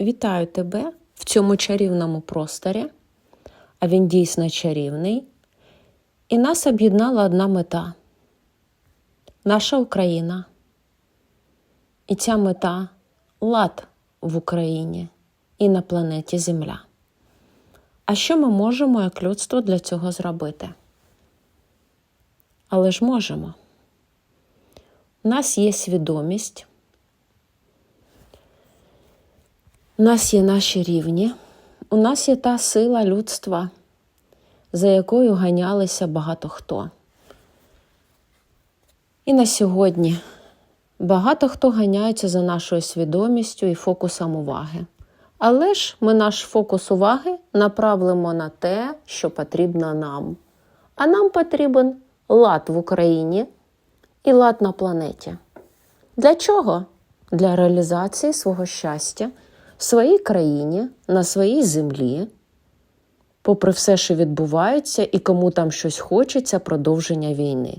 Вітаю тебе в цьому чарівному просторі, а він дійсно чарівний. І нас об'єднала одна мета наша Україна. І ця мета лад в Україні і на планеті Земля. А що ми можемо як людство для цього зробити? Але ж можемо. У нас є свідомість, у нас є наші рівні, у нас є та сила людства, за якою ганялися багато хто. І на сьогодні багато хто ганяється за нашою свідомістю і фокусом уваги. Але ж ми наш фокус уваги направимо на те, що потрібно нам. А нам потрібен лад в Україні і лад на планеті. Для чого? Для реалізації свого щастя в своїй країні, на своїй землі, попри все, що відбувається, і кому там щось хочеться, продовження війни.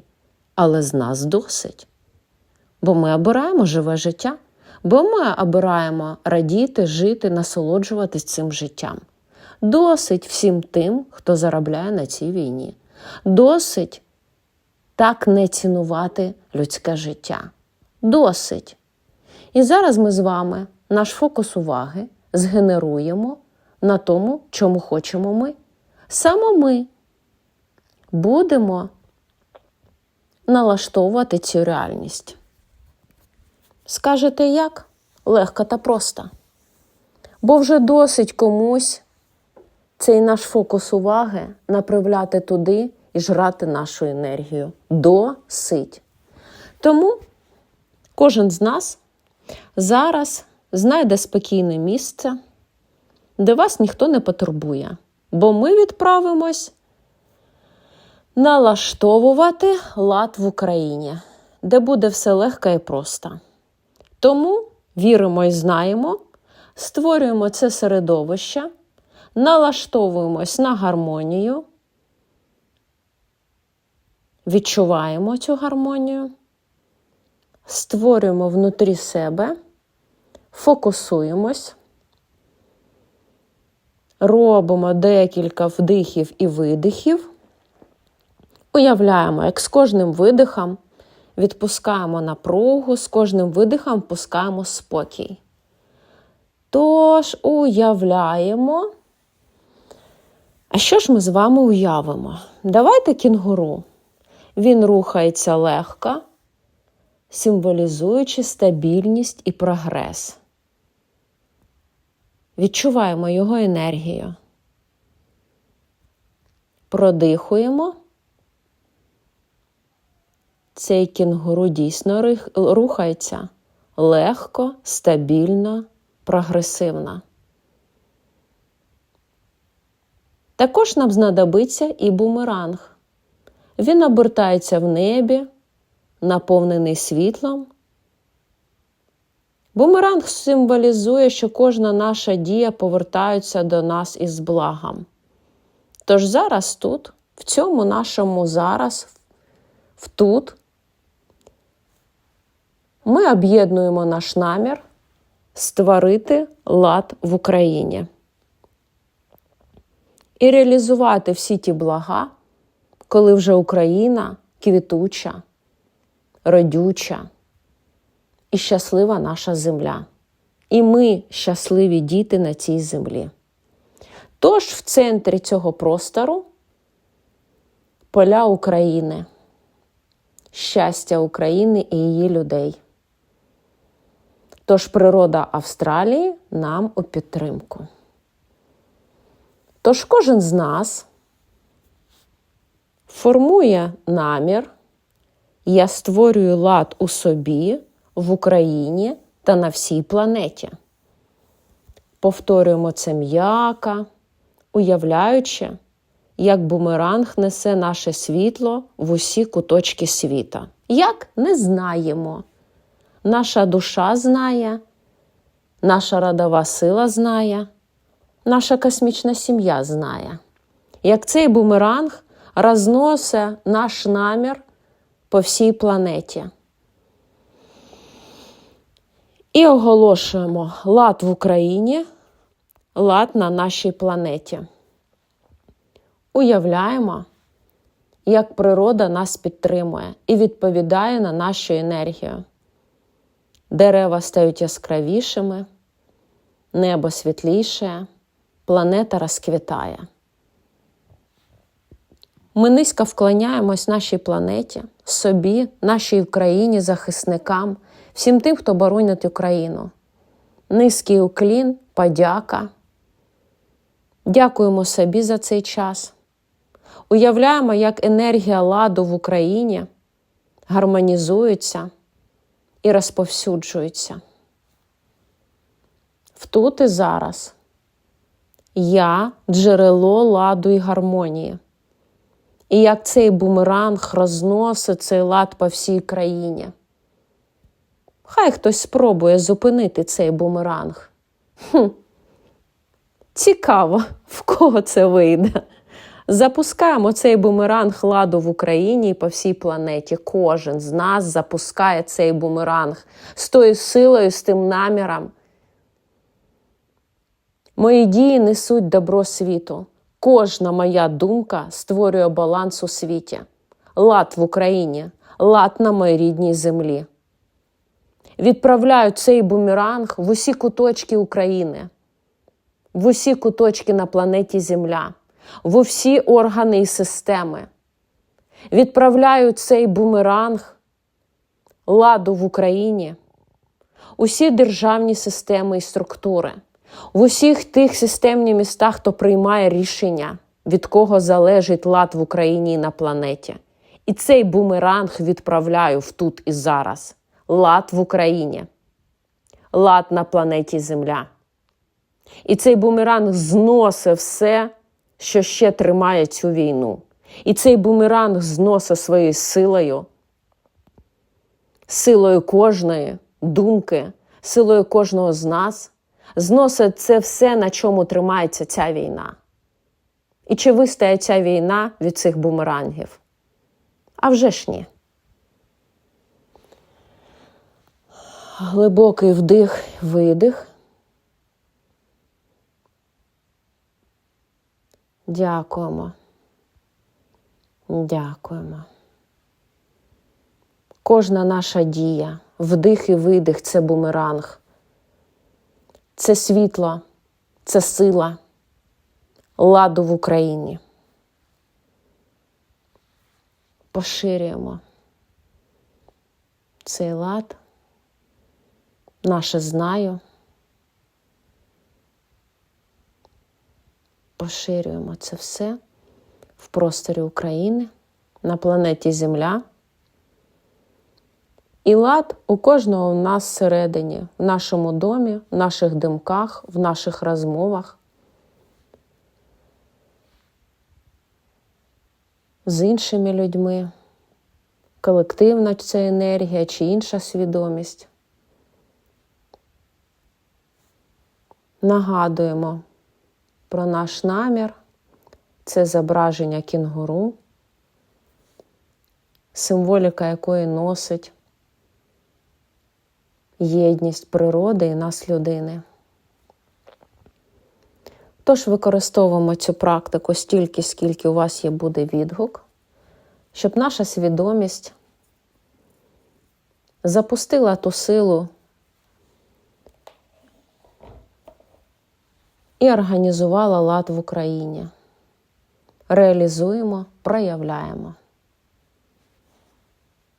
Але з нас досить. Бо ми обираємо живе життя, бо ми обираємо радіти, жити, насолоджуватись цим життям. Досить всім тим, хто заробляє на цій війні. Досить так не цінувати людське життя. Досить. І зараз ми з вами наш фокус уваги згенеруємо на тому, чому хочемо ми. Саме ми будемо налаштовувати цю реальність. Скажете як? Легко та просто. Бо вже досить комусь цей наш фокус уваги направляти туди і жрати нашу енергію. Досить. Тому кожен з нас зараз знайде спокійне місце, де вас ніхто не потурбує, бо ми відправимось налаштовувати лад в Україні, де буде все легко і просто. Тому віримо і знаємо, створюємо це середовище, налаштовуємось на гармонію, відчуваємо цю гармонію, створюємо внутрі себе, фокусуємось, робимо декілька вдихів і видихів, уявляємо, як з кожним видихом відпускаємо напругу, з кожним видихом пускаємо спокій. Тож уявляємо. А що ж ми з вами уявимо? Давайте кінгуру. Він рухається легко, символізуючи стабільність і прогрес. Відчуваємо його енергію. Продихуємо. Цей кінгуру дійсно рухається легко, стабільно, прогресивно. Також нам знадобиться і бумеранг. Він обертається в небі, наповнений світлом. Бумеранг символізує, що кожна наша дія повертається до нас із благом. Тож зараз тут, в цьому нашому зараз, в тут, ми об'єднуємо наш намір створити лад в Україні і реалізувати всі ті блага, коли вже Україна квітуча, родюча щаслива наша земля. І ми щасливі діти на цій землі. Тож в центрі цього простору поля України, щастя України і її людей. Тож природа Австралії нам у підтримку. Тож кожен з нас формує намір, я створюю лад у собі, в Україні та на всій планеті. Повторюємо це м'яко, уявляючи, як бумеранг несе наше світло в усі куточки світа. Як не знаємо. Наша душа знає, наша родова сила знає, наша космічна сім'я знає, як цей бумеранг розносить наш намір по всій планеті. І оголошуємо лад в Україні, лад на нашій планеті. Уявляємо, як природа нас підтримує і відповідає на нашу енергію. Дерева стають яскравішими, небо світліше, планета розквітає. Ми низько вклоняємось нашій планеті, собі, нашій Україні, захисникам, всім тим, хто боронить Україну. Низький уклін, подяка. Дякуємо собі за цей час. Уявляємо, як енергія ладу в Україні гармонізується і розповсюджується. В тут і зараз я джерело ладу і гармонії. І як цей бумеранг розносить цей лад по всій країні. Хай хтось спробує зупинити цей бумеранг. Хм. Цікаво, в кого це вийде. Запускаємо цей бумеранг ладу в Україні і по всій планеті. Кожен з нас запускає цей бумеранг з тою силою, з тим наміром. Мої дії несуть добро світу. Кожна моя думка створює баланс у світі, лад в Україні, лад на моїй рідній землі. Відправляю цей бумеранг в усі куточки України, в усі куточки на планеті Земля, в усі органи і системи. Відправляю цей бумеранг ладу в Україні, усі державні системи і структури в усіх тих системних містах, хто приймає рішення, від кого залежить лад в Україні і на планеті. І цей бумеранг відправляю в тут і зараз. Лад в Україні, лад на планеті Земля. І цей бумеранг зносить все, що ще тримає цю війну. І цей бумеранг зносить своєю силою, силою кожної думки, силою кожного з нас зносить це все, на чому тримається ця війна. І чи вистає ця війна від цих бумерангів? А вже ж ні. Глибокий вдих, видих. Дякуємо. Дякуємо. Кожна наша дія, вдих і видих це бумеранг це світло, це сила, ладу в Україні. Поширюємо цей лад, наше знаю. Поширюємо це все в просторі України, на планеті Земля. І лад у кожного в нас всередині, в нашому домі, в наших димках, в наших розмовах. З іншими людьми, колективна це енергія чи інша свідомість. Нагадуємо про наш намір, це зображення кінгуру, символіка якої носить єдність природи і нас людини. Тож використовуємо цю практику стільки, скільки у вас є буде відгук, щоб наша свідомість запустила ту силу і організувала лад в Україні. Реалізуємо, проявляємо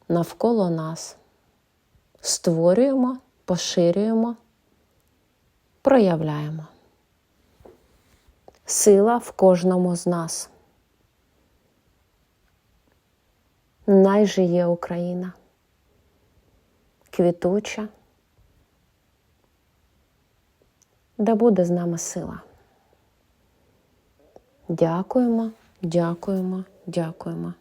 навколо нас створюємо, поширюємо, проявляємо. Сила в кожному з нас. Найжиє Україна, квітуча, да буде з нами сила. Дякуємо, дякуємо, дякуємо.